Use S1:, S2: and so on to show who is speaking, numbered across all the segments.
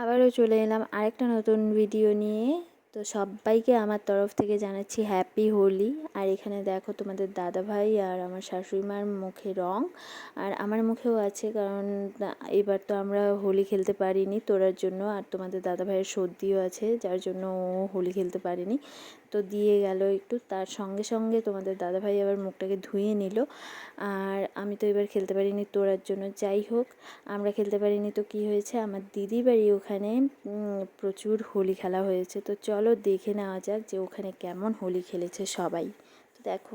S1: আবারও চলে এলাম আরেকটা নতুন ভিডিও নিয়ে। তো সবাইকে আমার তরফ থেকে জানাচ্ছি হ্যাপি হোলি আর এখানে দেখো তোমাদের দাদা ভাই আর আমার শাশুড়ি মার মুখে রং। আর আমার মুখেও আছে কারণ এবার তো আমরা হোলি খেলতে পারিনি তোরার জন্য। আর তোমাদের দাদা ভাইয়ের সর্দিও আছে, যার জন্য ও হোলি খেলতে পারিনি। তো দিয়ে গেল একটু। তার সঙ্গে সঙ্গে তোমাদের দাদা ভাই আবার মুখটাকে ধুয়ে নিল। আর আমি তো এবার খেলতে পারিনি তোরার জন্য। যাই হোক, আমরা খেলতে পারিনি তো কি হয়েছে? আমার দিদি বাড়ি ওখানে প্রচুর হোলি খেলা হয়েছে। তো চলো দেখে নেওয়া যাক যে ওখানে কেমন হোলি খেলেছে সবাই। তো দেখো।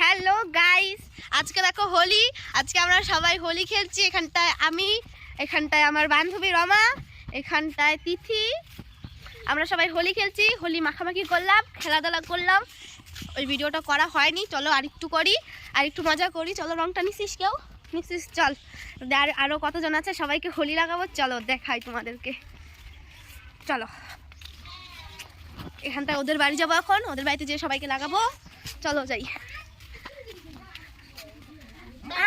S2: হ্যালো গাইস, আজকে দেখো হোলি। আজকে আমরা সবাই হোলি খেলছি। এখানটায় আমি, এখানটায় আমার বান্ধবী রমা, এখানটায় তিথি আমরা সবাই হোলি খেলছি হোলি মাখামাখি করলাম খেলাধুলা করলাম। ওই ভিডিওটা করা হয়নি চলো আরেকটু করি আর একটু মজা করি। চলো রংটা নিছিস কেউ? নিছিস চল। আর আরও কতজন আছে? সবাইকে হোলি লাগাবো চলো দেখাই তোমাদেরকে। চলো। এখানটায় ওদের বাড়ি যাব এখন ওদের বাড়িতে যেয়ে সবাইকে লাগাবো। চলো যাই।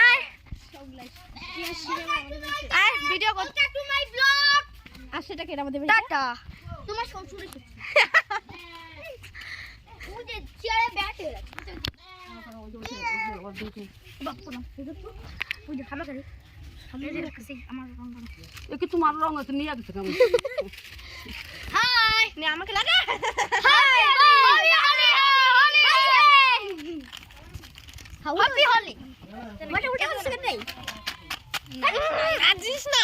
S2: আয়! আয় ভিডিও করতে আর সেটা কেন আমাদের টাটা
S3: তোমার শ্বশুর
S4: তোমার রং আছে নিয়ে গেছে কেমন
S2: হাই নে আমাকে লাগা
S3: হ্যাপি হলি মানে উঠে বসে কেন
S2: আজিস না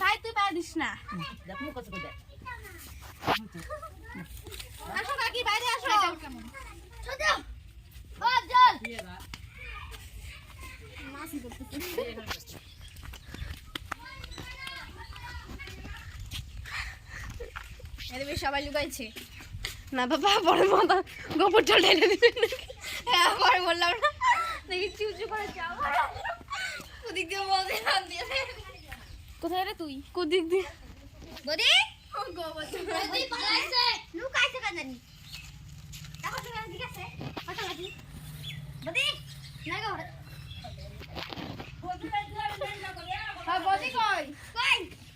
S2: ভাই তুই পায়ে দিস না আসো কাকি বাইরে আসো
S3: জল
S2: সবাই লুকাইছে। না বাবা বড় মাথা গোবর জল ঢেলে দিবেন হ্যাঁ পরে বললাম না। দেখি চুচু করে যাও কুদিক দিয়ে বলতে না দিয়ে কোথায় রে তুই? কুদিক দিয়ে?
S3: বদি? লুকাইছে কেন দেখো তুমি ঠিক আছে। কথা লাগি বদি? নাই গো
S2: হ্যাঁ বদি কই?
S3: কই?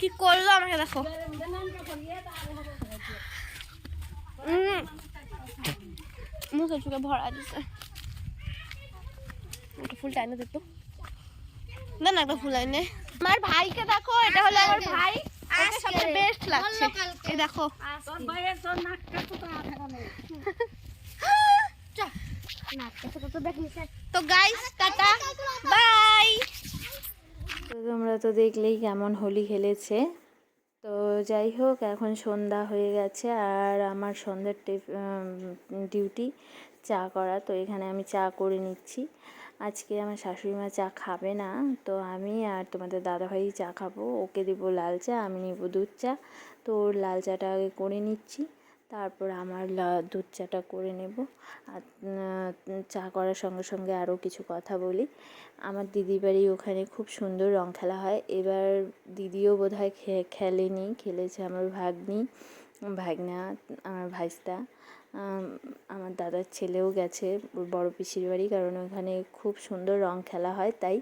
S2: কি করল আমাকে দেখো। মুখে চুকে ভরা দিছে। একটা ফুল টাইনে দেখতো না না একটা ফুল আইনে আমার ভাইকে দেখো এটা হলো আমার ভাই। সবচেয়ে বেস্ট লাগছে। এই দেখো।
S4: তো
S2: গাইস টাটা। বাই
S1: তো তোমরা তো দেখলেই কেমন হোলি খেলেছে। তো যাই হোক, এখন সন্ধ্যা হয়ে গেছে আর আমার সন্ধ্যার ডিউটি চা করা, তো এখানে আমি চা করে নিচ্ছি। আজকে আমার শাশুড়ি মা চা খাবে না, তো আমি আর তোমাদের দাদাভাই চা খাব। ওকে দেবো লাল চা, আমি নিব দুধ চা, তো ওর লাল চাটা আগে করে নিচ্ছি। তারপর আমার দুধ চাটা করে নেব। আর চা করার সঙ্গে সঙ্গে আরও কিছু কথা বলি। আমার দিদি বাড়ি ওখানে খুব সুন্দর রং খেলা হয়। এবার দিদিও বোধহয় খে- খেলেনি, খেলেছে আমার ভাগ্নি, ভাগনা, আমার ভাইস্তা। আমার দাদার ছেলেও গেছে বড় পিসির বাড়ি কারণ ওখানে খুব সুন্দর রং খেলা হয় তাই।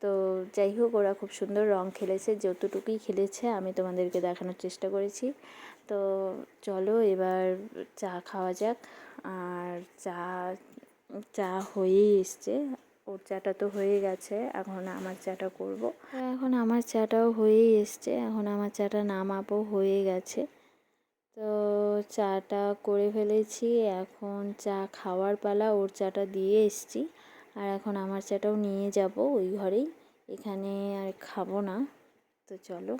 S1: তো যাই হোক, ওরা খুব সুন্দর রং খেলেছে। যতটুকুই খেলেছে আমি তোমাদেরকে দেখানোর চেষ্টা করেছি। তো চলো এবার চা খাওয়া যাক। আর চা চা হয়েই এসছে। ওর চাটা তো হয়ে গেছে, এখন আমার চাটা করব। এখন আমার চাটাও হয়েই এসছে, এখন আমার চাটা নামাবো, হয়ে গেছে। তো চাটা করে ফেলেছি, এখন চা খাওয়ার পালা ওর চাটা দিয়ে এসছি। আর এখন আমার চাটাও নিয়ে যাব ওই ঘরেই, এখানে আর খাব না। তো চলো।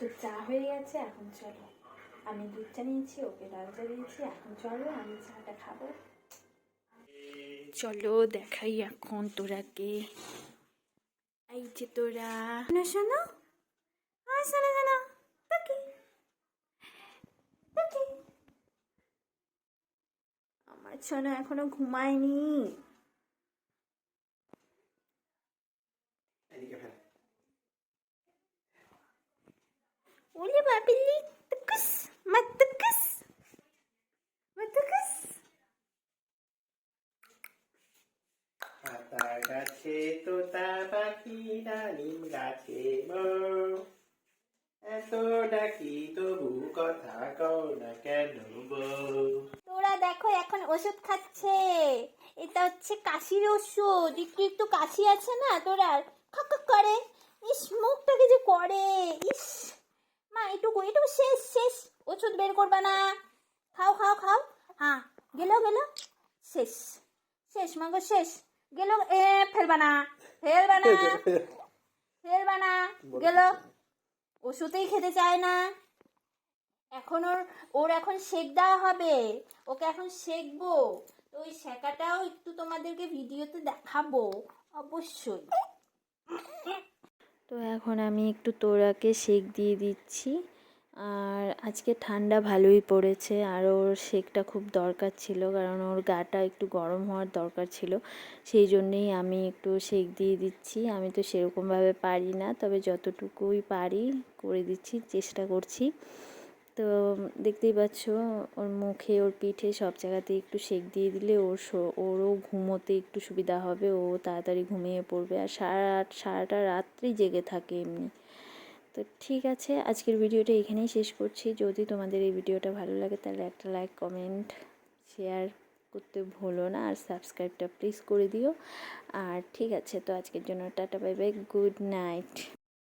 S1: তো চা হয়ে গেছে এখন চলো। আমি দুধ চা নিয়েছি ওকে লাল চা দিয়েছি এখন চলো আমি চাটা খাব। চলো দেখাই এখন তোরাকে এই যে তোরা। শোনো শোনো। হ্যাঁ শোনো শোনো। তাকি। তাকি। আমার শোনো এখনও ঘুমায়নি।
S5: কও না কেন বউ
S3: তোরা দেখো এখন ওষুধ খাচ্ছে। এটা হচ্ছে কাশির ওষুধ। একটু একটু কাশি আছে না তোরা? খক করে। ইস মুখটাকে যে করে? ইস। মা এটুকু এটুকু শেষ শেষ। ওষুধ বের করবা না। খাও খাও খাও। হ্যাঁ গেল গেল। শেষ শেষ মাগো শেষ। গেল এ ফেলবা না। ফেলবা না। ফেলবা না। গেল। ওষুধেই খেতে চায় না। এখন ওর ওর এখন শেক দেওয়া হবে। ওকে এখন শেখবো তো ওই শেখাটাও একটু তোমাদেরকে ভিডিওতে দেখাবো, অবশ্যই।
S1: তো এখন আমি একটু তোরাকে সেক দিয়ে দিচ্ছি। আর আজকে ঠান্ডা ভালোই পড়েছে। আর ওর সেকটা খুব দরকার ছিল, কারণ ওর গাটা একটু গরম হওয়ার দরকার ছিল। সেই জন্যেই আমি একটু সেক দিয়ে দিচ্ছি। আমি তো সেরকমভাবে পারি না, তবে যতটুকুই পারি করে দিচ্ছি, চেষ্টা করছি। তো দেখতেই পাচ্ছ, ওর মুখে, ওর পিঠে সব জায়গাতে একটু সেক দিয়ে দিলে ওর ওরও ঘুমোতে একটু সুবিধা হবে। ও তাড়াতাড়ি ঘুমিয়ে পড়বে আর সারা সারাটা রাত্রি জেগে থাকে এমনি। তো ঠিক আছে, আজকের ভিডিওটা এখানেই শেষ করছি। যদি তোমাদের এই ভিডিওটা ভালো লাগে, তাহলে একটা লাইক কমেন্ট শেয়ার করতে ভুলো না। আর সাবস্ক্রাইবটা প্লিজ করে দিও। আর ঠিক আছে, তো আজকের জন্য tata bye bye good night